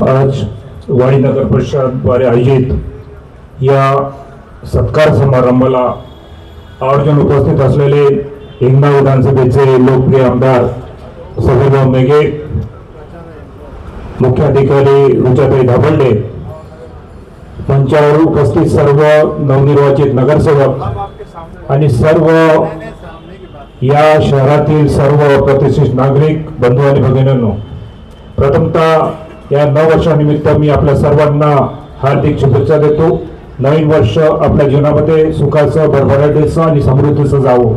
आज वाडी नगर परिषदद्वारे आयोजित या सत्कार समारंभाला आवर्जून उपस्थित असलेले हिंगणा विधानसभेचे लोकप्रिय आमदार सभेभाऊ मेघे मुख्याधिकारी रुचाताई धाबल्डे मंचावर उपस्थित सर्व नवनिर्वाचित नगरसेवक आणि सर्व या शहरातील सर्व प्रतिष्ठित नागरिक बंधू आणि भगिनींनो प्रथमतः या नववर्षानिमित्त मी आपल्या सर्वांना हार्दिक शुभेच्छा देतो. नवीन वर्ष आपल्या जीवनामध्ये सुखाचं भरभराटीचं आणि समृद्धीचं जावं.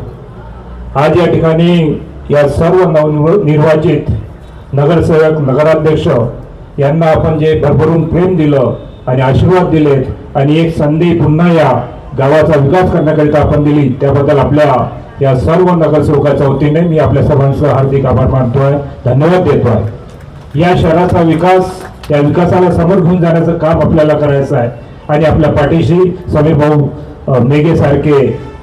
आज या ठिकाणी या सर्व नवनिर्वाचित नगरसेवक नगराध्यक्ष यांना आपण जे भरभरून प्रेम दिलं आणि आशीर्वाद दिलेत आणि एक संधी पुन्हा या गावाचा विकास करण्याकरिता आपण दिली त्याबद्दल आपल्या या सर्व नगरसेवकाच्या वतीने मी आपल्या सर्वांचं हार्दिक आभार मानतोय. धन्यवाद देतोय. या शहराचा विकास या विकासाला समोर घेऊन जाण्याचं काम आपल्याला करायचं आहे. आणि आपल्या पाठीशी समीर भाऊ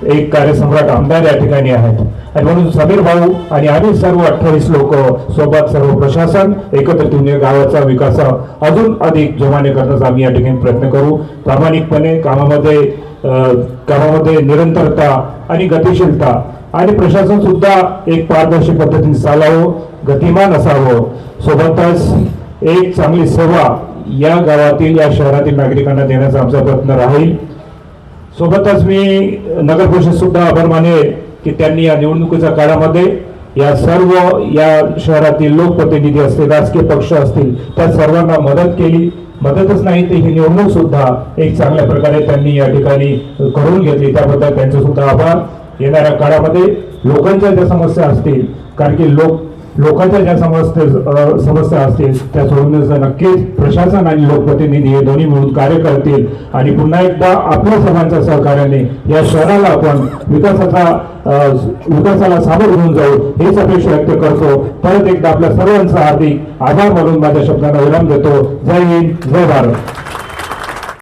एक कार्यसम्राट आमदार या ठिकाणी आहेत. आणि म्हणून समीर भाऊ आणि आम्ही सर्व अठ्ठावीस लोक सोबत सर्व प्रशासन एकत्रित येऊन गावाचा विकास अजून अधिक जोमाने करण्याचा आम्ही या ठिकाणी प्रयत्न करू. प्रामाणिकपणे कामामध्ये कामामध्ये निरंतरता आणि गतिशीलता आणि प्रशासन सुद्धा एक पारदर्शी पद्धतीने चालावं गतिमान असावं. सोबतच एक चांगली सेवा या गावातील या शहरातील नागरिकांना देण्याचा आमचा प्रयत्न राहील. सोबतच मी नगर परिषद सुद्धा आभार मानेल की त्यांनी या निवडणुकीच्या काळामध्ये या सर्व या शहरातील लोकप्रतिनिधी असतील राजकीय पक्ष असतील त्या सर्वांना मदत केली. मदतच नाही तर ही निवडणूक सुद्धा एक चांगल्या प्रकारे त्यांनी या ठिकाणी करून घेतली. त्याबद्दल त्यांचे सुद्धा आभार. येणाऱ्या काळामध्ये लोकांच्या ज्या समस्या असतील कारण की लोक लोकांच्या ज्या समस्या समस्या असतील त्या सोडवण्याचा नक्कीच प्रशासन आणि लोकप्रतिनिधी हे दोन्ही मिळून कार्य करतील आणि पुन्हा एकदा आपल्या सर्वांच्या सहकार्याने या शहराला आपण विकासाचा विकासाला सामोर घेऊन जाऊ हेच अपेक्षा व्यक्त करतो. परत एकदा आपल्या सर्वांचा हार्दिक आभार मानून माझ्या शब्दांना विराम देतो. जय हिंद जय भारत.